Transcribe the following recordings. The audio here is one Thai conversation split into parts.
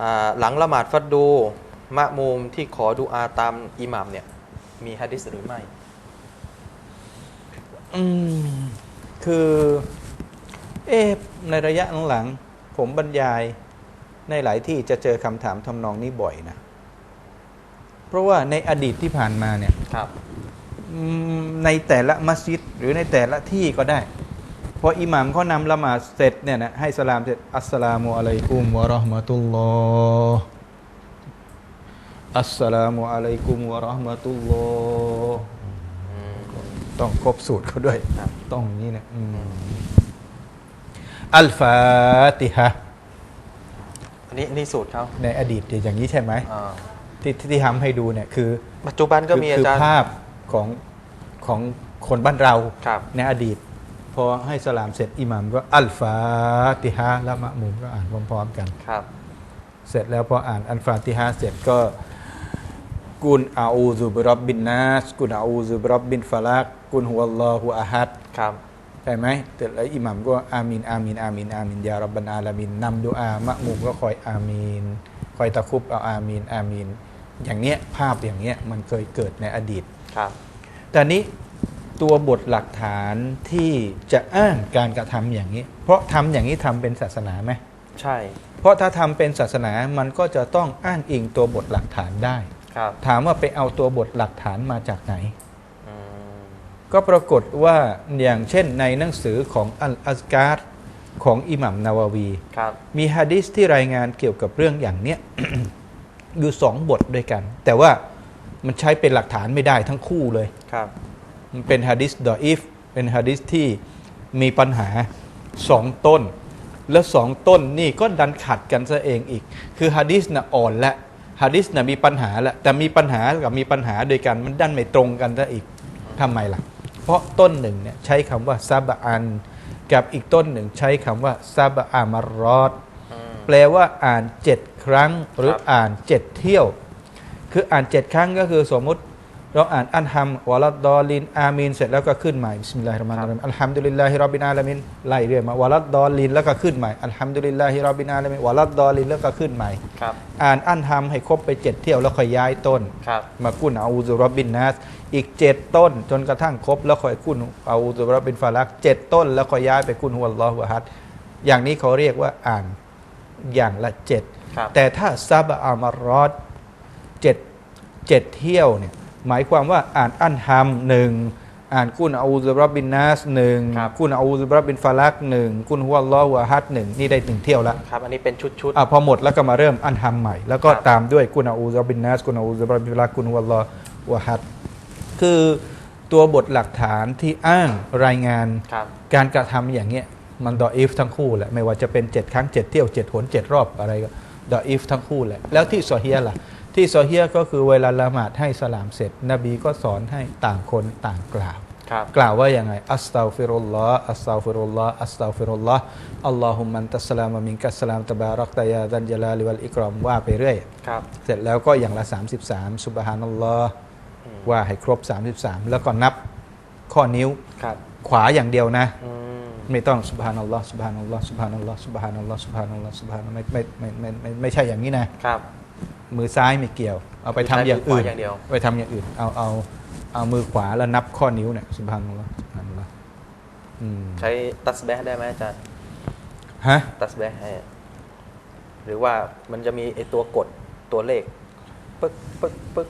อ่าหลังละหมาดฟัดดูมะมูมที่ขอดูอาตามอิหมัมเนี่ย มีฮะดิษหรือไม่อืมคือ เอ๊ะในระยะหลังๆผมบรรยายในหลายที่จะเจอคำถามทำนองนี้บ่อยนะ เพราะว่าในอดีตที่ผ่านมาเนี่ยครับอืมในแต่ละมัสยิดหรือในแต่ละที่ก็ได้ พออิหมัมเขานำละหมาดเสร็จเนี่ยนะให้สลามเสร็จอัสสลามุอะลัยกุมวะเราะห์มะตุลลอฮ์อัสสลามุอะลัยกุมวะเราะห์มะตุลลอฮ์ต้องครบสูตรเขาด้วยครับต้องอย่างนี้นะอืมอัลฟาติฮะอันนี้นี่สูตรเขาในอดีตอย่างนี้ใช่ไหมอ่าที่ที่ที่ทำให้ดูเนี่ยคือ ปัจจุบันก็มีคืออาจารย์ภาพของของคนบ้านเราครับในอดีต พอให้สลามเสร็จอิหมัมก็อัลฟาติฮะแล้วมะมุมก็อ่านพร้อมๆกันครับ เสร็จแล้วพออ่านอัลฟาติฮะเสร็จก็กุนอาอูซุบรับบินนัสกุนอาอูซุบรับบินฟาลักกุนฮุวัลลอฮุอะฮัดครับใช่ไหมแต่แล้วอิหมัมก็อามีนอามีนอามีนอามีนยารับบรรอาลามินนำดูอามะมุมก็คอยอามีนคอยตะคุบเอาอามีนอามีนอย่างเนี้ยภาพอย่างเนี้ยมันเคยเกิดในอดีตครับแต่นี้ ตัวบทหลักฐานที่จะอ้างการกระทำอย่างนี้ เพราะทำอย่างนี้ทำเป็นศาสนาไหมใช่ เพราะถ้าทำเป็นศาสนามันก็จะต้องอ้างอิงตัวบทหลักฐานได้ครับถามว่าไปเอาตัวบทหลักฐานมาจากไหนอืมก็ปรากฏว่าอย่างเช่นในหนังสือของอัลอัสการ์ของอิหมัมนาวาวีครับมีฮะดิษที่รายงานเกี่ยวกับเรื่องอย่างเนี้ยอยู่สองบทด้วยกัน แต่ว่ามันใช้เป็นหลักฐานไม่ได้ทั้งคู่เลยครับมัน เป็นฮะดิษดออิฟเป็นฮะดิษที่มีปัญหาสองต้น แล้วสองต้นนี่ก็ดันขัดกันซะเองอีก คือฮะดิษน่ะอ่อนและฮะดิษน่ะมีปัญหาและแต่มีปัญหากับมีปัญหาโดวยกันมันดันไม่ตรงกันซะอีกทำไมล่ะ เพราะต้นหนึ่งเนี่ยใช้คำว่าซาบะอัน กับอีกต้นหนึ่งใช้คำว่าซาบะอามารอดอืมแปลว่าอ่านเจ็ดครั้งหรือครับอ่านเจ็ดเที่ยว คืออ่านเจ็ดครั้งก็คือสมมุติ เราอ่านอันฮัมวะลัดดอลินอามีนเสร็จแล้วก็ขึ้นใหม่บิสมิลลาฮิรเราะห์มานิรเราะฮีมอัลฮัมดุลิลลาฮิรับบินอาลามินไล่เรื่อยมาวะลัดดอลินแล้วก็ขึ้นใหม่อัลฮัมดุลิลลาฮิรับบินอาลามินวะลัดดอลินแล้วก็ขึ้นใหม่ครับอ่านอันฮัมให้ครบไปเจ็ดเที่ยวแล้วค่อยย้ายต้น ครับ มากุนอาอูซุรับบินนัสอีกเจ็ดต้น จนกระทั่งครบแล้วค่อยกุนอาอูซุรับบินฟาลักเจ็ดต้น แล้วค่อยย้ายไปกุนฮุวัลลอฮุอะฮัดอย่างนี้เขาเรียกว่าอ่านอย่างละเจ็ดครับ แต่ถ้าซาบะอามารอดเจ็ดเจ็ดเที่ยวเนี่ย หมายความว่าอ่านอันฮัมหนึ่งอ่านกุนอาอูซุรับบินนัสหนึ่งครับกุนอาอูซุรับบินฟาลักหนึ่งกุนฮุวัลลอฮุอะฮัดหนึ่งนี่ได้หนึ่งเที่ยวละครับอันนี้เป็นชุดชุดอะพอหมดแล้วก็มาเริ่มอันฮัมใหม่ แล้วก็ครับตามด้วยกุนอาอูซาบินนัสกุนอาอูซาบินฟลักกุนวัลลอฮ์วะฮัดคือตัวบทหลักฐานที่อ้างรายงานครับการกระทำอย่างเงี้ยมันดออีฟทั้งคู่แหละไม่ว่าจะเป็น 7 ครั้ง 7 เที่ยว 7 หน 7 รอบอะไรก็ ดออีฟทั้งคู่แหละ แล้วที่ซอเฮียล่ะ ที่ซอเฮียก็คือเวลาละหมาดให้สลามเสร็จ นบีก็สอนให้ต่างคนต่างกล่าวครับกล่าวว่าอย่างไง อัสตัฟิรุลลอฮ์อัสตัฟิรุลลอฮ์อัสตัฟิรุลลอฮ์อัลลอฮุมมันตัสสลามะมินกัสสลามตะบารักตะยาดันจลาลิวัลอิกรอมว่าไปเรื่อยครับเสร็จแล้วก็อย่างละ 33สุบฮานัลลอฮ์อืมว่าให้ครบ 33 แล้วก็นับข้อนิ้วครับขวาอย่างเดียวนะอืม ไม่ต้องสุบฮานัลลอฮ์สุบฮานัลลอฮ์สุบฮานัลลอฮ์สุบฮานัลลอฮ์สุบฮานัลลอฮ์สุบฮานัลลอฮ์ไม่ไม่ไม่ไม่ไม่ไม่ใช่อย่างนี้นะครับ มือซ้ายไม่เกี่ยว เอาไปทำอย่างอื่นมือซ้ายมือขวาอย่างเดียวไปทำอย่างอื่น เอาเอาเอามือขวาแล้วนับข้อนิ้วเนี่ยสุบฮานัลลอฮ์สุบฮานัลลอฮ์อืมใช้ตัสแบะได้ไหมอาจารย์ฮะตัสแบะให้หรือว่ามันจะมีไอตัวกดตัวเลขปึ๊กปึ๊กปึ๊ก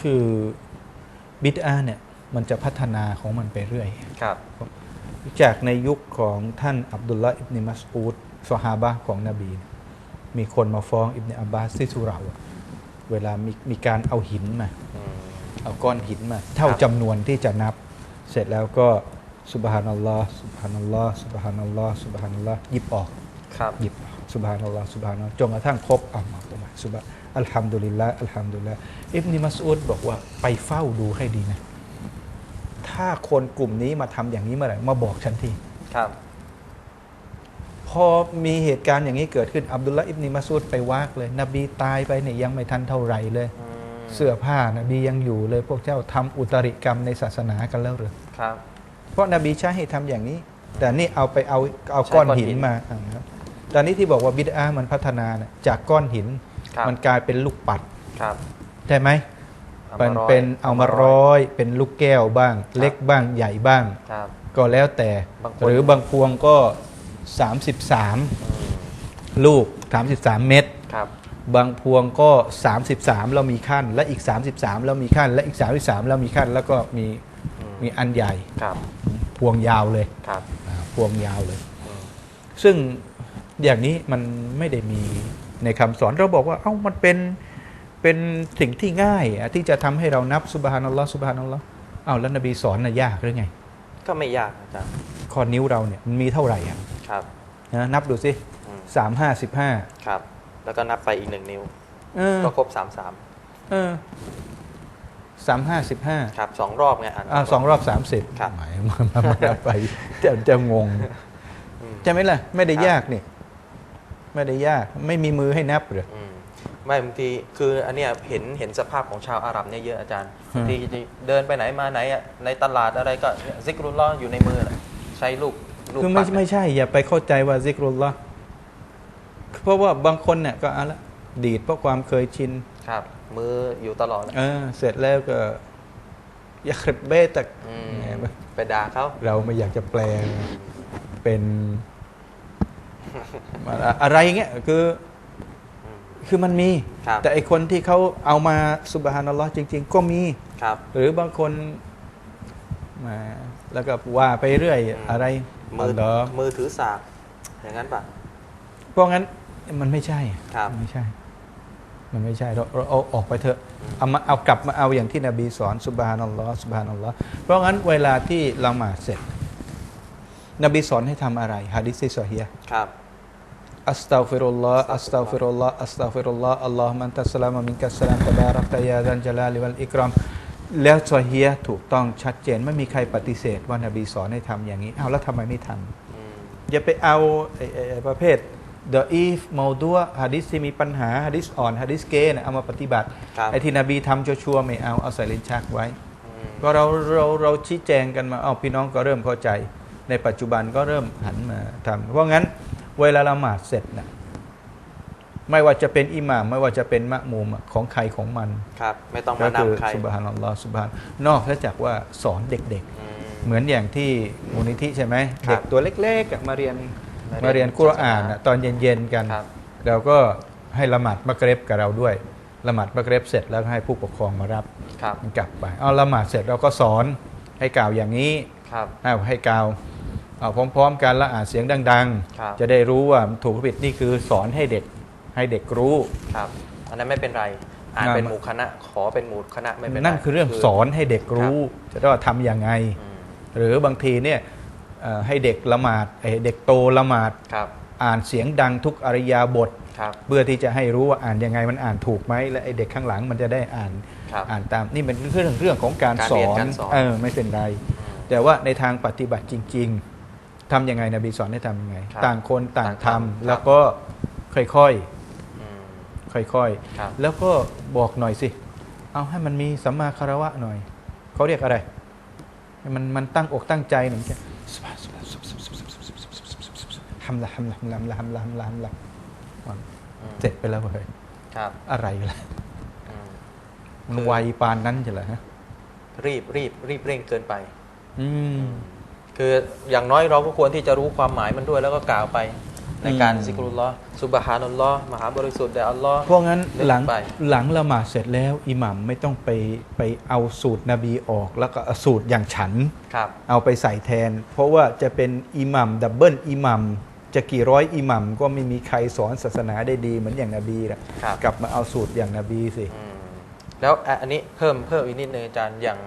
คือบิดอาเนี่ยมันจะพัฒนาของมันไปเรื่อย ครับ จากในยุคของท่านอับดุลละอิบนิมัสอูดสฮาบะห์ของนบีเนี่ยมีคนมาฟ้องอิบเนอับบาสที่สุเหราอะเวลามีมีการเอาหินมาอืมเอาก้อนหินมา เท่าครับจำนวนที่จะนับ เสร็จแล้วก็สุบฮานัลลอฮ์สุบฮานัลลอฮ์สุบฮานัลลอฮ์สุบฮานัลลอฮ์หยิบออกครับหยิบสุบฮานัลลอฮ์สุบฮานัลลอฮ์จนกระทั่งครบอะมาตรงมาสุบฮาอัลฮัมดุลิลละอัลฮัมดุลิลละอิบนิมัสอูดบอกว่าไปเฝ้าดูให้ดีนะ ถ้าคนกลุ่มนี้มาทำอย่างนี้เมื่อไหร่มาบอกฉันทีครับ พอมีเหตุการณ์อย่างนี้เกิดขึ้นอับดุลละอิบนิมัสอูดไปวากเลย นบีตายไปเนี่ยยังไม่ทันเท่าไหร่เลยอืมเสื้อผ้านบียังอยู่เลย พวกเจ้าทำอุตริกรรมในศาสนากันแล้วหรือครับ เพราะนบีใช้ให้ทำอย่างนี้ แต่นี่เอาไปเอาเอาใช้ก้อนก้อนหิหินนมาอ่าครับตอนนี้ที่บอกว่าบิดามันพัฒนานะจากก้อนหินครับมันกลายเป็นลูกปัดครับใช่ไหมอา มันมาร้อยเป็นเอามาร้อย เป็นลูกแก้วบ้าง เล็กบ้างใหญ่บ้างครับก็แล้วแต่บางคนหรือบางพวงก็ 33อืมลูก 33 เม็ดครับบางพวงก็ 33แล้วมีขั้น และอีก 33แล้วมีขั้น และอีก 33แล้วมีขั้น แล้วก็มีอืมมีอันใหญ่ครับพวงยาวเลยครับอ่าพวงยาวเลยอืมซึ่งอย่างนี้มันไม่ได้มีในคำสอนเราบอกว่า เอ้ามันเป็น เป็นสิ่งที่ง่ายอะที่จะทำให้เรานับสุบฮานัลลอฮ์สุบฮานัลลอฮ์เอ้าแล้วนบีสอนน่ะยากหรือไง ก็ไม่ยากอาจารย์ข้อนิ้วเราเนี่ยมันมีเท่าไหร่อะครับนะนับดูสิอืมสามห้าสิบห้าครับ แล้วก็นับไปอีกหนึ่งนิ้วเออก็ครบสามสามเออสามห้าสิบห้าครับสองรอบไงอ่านอ่าสองรอบสามสิบครับหมายมันมันมันไปจะจะงงอืมใช่ไหมล่ะ ไม่ได้ครับยากนี่ ไม่ได้ยาก ไม่มีมือให้นับหรืออืม ไม่บางทีคืออันเนี้ยเห็นเห็นสภาพของชาวอาหรับเนี่ยเยอะอาจารย์ฮะบางทีเดินไปไหนมาไหนอะในตลาดอะไรก็เนี่ยซิกรุลลอฮ์อยู่ในมือน่ะใช้ลูกลูกคือไม่ปัดไม่ใช่ อย่าไปเข้าใจว่าซิกรุลละเพราะว่าบางคนเนี่ยก็เอาละดีดเพราะความเคยชินครับ มืออยู่ตลอดเออเสร็จแล้วก็ยาคริบเบตักอืมแหมไปด่าเขาเราไม่อยากจะแปลงเป็น อะไรเงี้ยคืออืม คือมันมี ครับ แต่ไอคนที่เขาเอามาสุบฮานัลลอฮ์จริง ๆ ก็มี ครับ หรือบางคนมาแล้วก็ว่าไปเรื่อยอืม อะไรมือเหรอมือถือสากอย่างนั้นปะเพราะงั้นมันไม่ใช่ครับมันไม่ใช่ มันไม่ใช่เราเราเอาออกไปเถอะอืมเอามาเอากลับมาเอาอย่างที่นบีสอนสุบฮานัลลอฮ์สุบฮานัลลอฮ์เพราะงั้นเวลาที่ละหมาดเสร็จ นบีสอนให้ทำอะไรฮะดิษที่ซอฮีฮ์ครับ อัสตัฆฟิรุลลอฮ์อัสตัฆฟิรุลลอฮ์อัสตัฆฟิรุลลอฮ์อัลลอฮุมันตัสสลามุมินกัสสลามตะบารักตะยาดันจลาลิวัลอิกรามแล้วซอฮีฮ์ถูกต้องชัดเจน ไม่มีใครปฏิเสธว่านบีสอนให้ทำอย่างนี้เอาแล้วทำไมไม่ทำอืมอย่าไปเอาไอ้ไอ้ไอ้ประเภท the if ม a ดัวฮะดิษที่มีปัญหาฮะดิษอ่อนฮะดิษเกนะเอามาปฏิบัติครับไอ้ที่นบีทำชัวร์ๆไม่เอาเอาใส่ลิ้นชักไว้อืมก็เราเราเราชี้แจงกันมาเอาพี่น้องก็เริ่มเข้าใจ ในปัจจุบันก็เริ่มหันมาทำเพราะงั้น เวลาละหมาดเสร็จนะไม่ว่าจะเป็นอิหม่ามไม่ว่าจะเป็นมะมูมอะของใครของมันครับ ไม่ต้องก็มาคืนำใครสุบฮานัลลอฮ์สุบฮานนอกจากว่าสอนเด็กๆ อืม เหมือนอย่างที่มูลนิธิใช่ไหมครับเด็กตัวเล็กๆอะมาเรียนมาเรียนมาเรียนกุรอานอะตอนเย็นๆกัน ครับ เราก็ให้ละหมาดมักเร็บกับเราด้วยละหมาดมักเร็บเสร็จแล้วก็ให้ผู้ปกครองมารับครับกลับไปเอาละหมาดเสร็จเราก็สอนให้กล่าวอย่างนี้ครับให้ให้กล่าว เอาพร้อมๆกันและอ่านเสียงดัง ครับ ๆ จะได้รู้ว่าถูกหรือผิดนี่คือสอนให้เด็กให้เด็กรู้ ครับ อันนั้นไม่เป็นไร อ่านอ่าเป็นหมู่คณะ ขอเป็นหมู่คณะไม่เป็นไรนั่นคือเรื่องสอนให้เด็กรู้ จะได้ว่าทำยังไง อืมหรือบางทีเนี่ยเอ่อให้เด็กละหมาดให้เด็กโตละหมาดครับอ่านเสียงดังทุกอริยาบท ครับเพื่อที่จะให้รู้ว่าอ่านยังไงมันอ่านถูกไหมและไอเด็กข้างหลังมันจะได้อ่านครับ อ่านตามนี่เป็นเรื่องเรื่องของการการสเรีอยนนการสอน เออไม่เป็นไร อืมแต่ว่าในทางปฏิบัติจริงๆ ทำยังไงนบีสอนให้ทำยังไง ครับต่างคนต่างต่างทำทำ แล้วก็ค่อยอืม ๆค่อยครับ ๆ แล้วก็บอกหน่อยสิ เอาให้มันมีสัมมาคารวะหน่อย เขาเรียกอะไรให้มันมันตั้งอกตั้งใจหนึ่งแค่ฮัมละฮัมละฮัมละฮัมละฮัมละฮัมละฮัมละอืมเสร็จไปแล้วเว้ยครับอะไรล่ะอืมมันไวปานนั้นใช่เหรอฮะรีบรีบรีบเร่งเกินไป อืม คืออย่างน้อยเราก็ควรที่จะรู้ความหมายมันด้วยแล้วก็กล่าวไปในการอืมซิกรุลลอฮ์ซุบฮานุลลอฮ์มหาบริสุทธิ์แด่อัลลอฮ์เพราะงั้นนึกหลังไปหลังละหมาดเสร็จแล้วอิหมัมไม่ต้องไปไปเอาสูตรนบีออก แล้วก็เอาสูตรอย่างฉันครับเอาไปใส่แทน เพราะว่าจะเป็นอิหมัมดับเบิลอิหมัมจะกี่ร้อยอิหมัมก็ไม่มีใครสอนศาสนาได้ดีเหมือนอย่างนบีนะครับกลับมาเอาสูตรอย่างนบีสิอืม แล้วอะอันนี้เพิ่มเพิ่มอีกนิดนึงอาจารย์อย่าง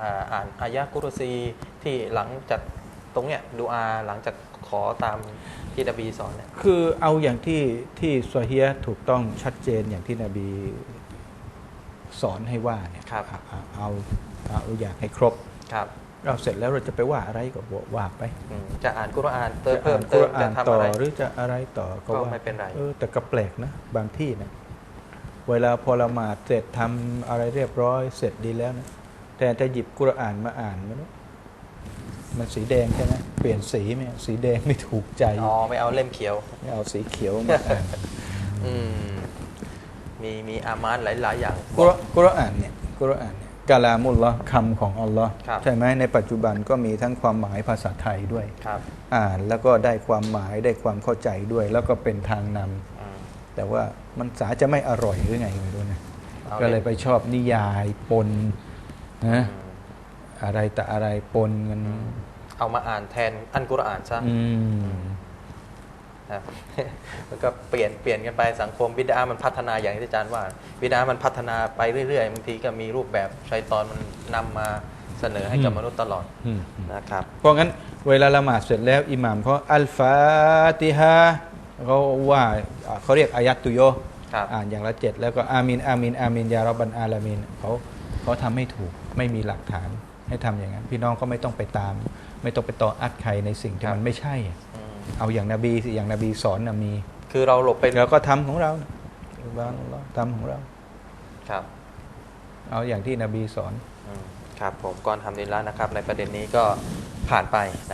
อ่าอ่านอายะกุรซีที่หลังจากตรงเนี้ยดูอาหลังจากขอตามที่นบีสอนเนี่ยคือเอาอย่างที่ที่ซอฮียะห์ถูกต้องชัดเจนอย่างที่นบีสอนให้ว่าเนี่ยครับเอาเอาเอาเอาอยากให้ครบครับเราเสร็จแล้วเราจะไปว่าอะไรก็บอกว่าไปอืมจะอ่านกุรอานเติมจะเพิ่อ่ามนเติมกุรจะอานทำต่ออะไรหรือจะอะไรต่อก็ก็ว่าไม่เป็นไรเออแต่ก็แปลกนะบางที่นะ เวลาพอละหมาดเสร็จทำอะไรเรียบร้อยเสร็จดีแล้วนะแต่จะหยิบกุรอานมาอ่านไม่รู้มันสีแดงใช่ไหมเปลี่ยนสีไหมสีแดงไม่ถูกใจอ๋อไม่เอาเล่มเขียวไม่เอาสีเขียวมาอ่านอืมมีมีอามานหลาย ๆ อย่างกุรกุรอานเนี่ยกุรอานเนี่ยกาลามุลลอฮ์คำของอัลลอฮ์ครับใช่ไหมในปัจจุบันก็มีทั้งความหมายภาษาไทยด้วยครับอ่านแล้วก็ได้ความหมายได้ความเข้าใจด้วย แล้วก็เป็นทางนำอืมแต่ว่า มันสาจะไม่อร่อยหรือไงไม่รู้นะอาก็เลยไปชอบนิยายปนนะอืมอะไรแต่อะไรปนกันเอามาอ่านแทนอันกุรอานซะอืมครับแล้วก็เปลี่ยนเปลี่ยนกันไปสังคมบิดามันพัฒนาอย่างที่อาจารย์ว่าบิดามันพัฒนาไปเรื่อยๆบางทีก็มีรูปแบบชัยตอนมันนำมาเสนอให้กับอืมมนุษย์ตลอดอืมนะครับเพราะงั้นเวลาละหมาดเสร็จแล้วอิหม่ามเขาอัลฟาติฮะ เขาว่าอ่าเขาเรียกอายัดตุโยครับอ่านอย่างละเจ็ดแล้วก็อามินอามินอามินยารบบันอาลามินเขาเขาทำไม่ถูกไม่มีหลักฐานให้ทำอย่างนั้น พี่น้องก็ไม่ต้องไปตาม ไม่ต้องไปต่ออัดใครในสิ่งที่ครับมันไม่ใช่อะอืมเอาอย่างนบีสิอย่างนบีสอนนะมี คือเราหลบไปเราก็ทำของเราบางเราทำของเราครับ เอาอย่างที่นบีสอนอืมครับผมก่อนทำดีแล้วนะครับ ในประเด็นนี้ก็ผ่านไปนะ